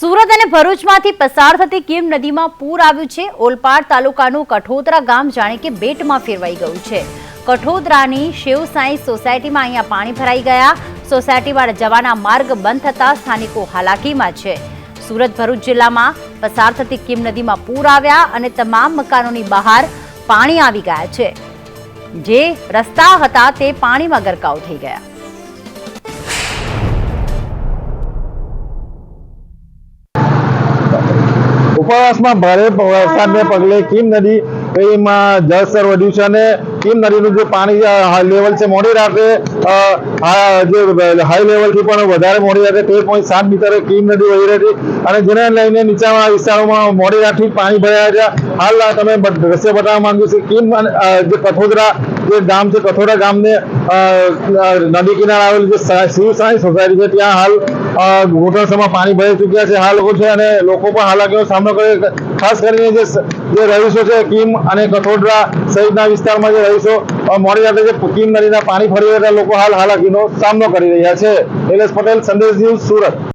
સુરત અને ભરૂચમાંથી પસાર થતી કીમ નદીમાં પૂર આવ્યું છે. ઓલપાડ તાલુકાનું કઠોદરા ગામ જાણે કે બેટમાં ફેરવાઈ ગયું છે. કઠોદરાની શિવ સાંઈ સોસાયટીમાં અહીંયા પાણી ભરાઈ ગયા. સોસાયટીમાં જવાના માર્ગ બંધ થતા સ્થાનિકો હાલાકીમાં છે. સુરત, ભરૂચ જિલ્લામાં પસાર થતી કીમ નદીમાં પૂર આવ્યા અને તમામ મકાનોની બહાર પાણી આવી ગયા છે. જે રસ્તા હતા તે પાણીમાં ગરકાવ થઈ ગયા. ઉપરવાસમાં ભારે વરસાદને પગલે કીમ નદી એમાં જળસ્તર વધ્યું છે અને કીમ નદીનું જે પાણી લેવલ છે મોડી રાતે જે હાઈ લેવલથી પણ વધારે મોડી રાતે તેર પોઈન્ટ સાત મીટરે કીમ નદી વહી રહી હતી. અને જેને લઈને નીચાણવાળા વિસ્તારોમાં મોડી રાતથી પાણી ભરાયા છે. હાલ તમે દ્રશ્ય બતાવવા માંગુ છું કીમ જે કઠોદરા જે ગામ છે કઠોરા ગામને નદી કિનારે આવેલું જે શિવ સાંઈ સોસાયટી છે, ત્યાં હાલ ઘૂંટણસમાં પાણી ભરાઈ ચૂક્યા છે હાલ લોકો છે અને લોકો પણ હાલાકીનો સામનો કરે ખાસ કરીને જે જે રહીશો છે, કીમ અને કઠોડરા સહિતના વિસ્તારમાં જે રહીશો મોડી રાતે જે કીમ નદીના પાણી ફરી રહેતા લોકો હાલ હાલાકીનો સામનો કરી રહ્યા છે. નિલેશ પટેલ, સંદેશ ન્યૂઝ સુરત.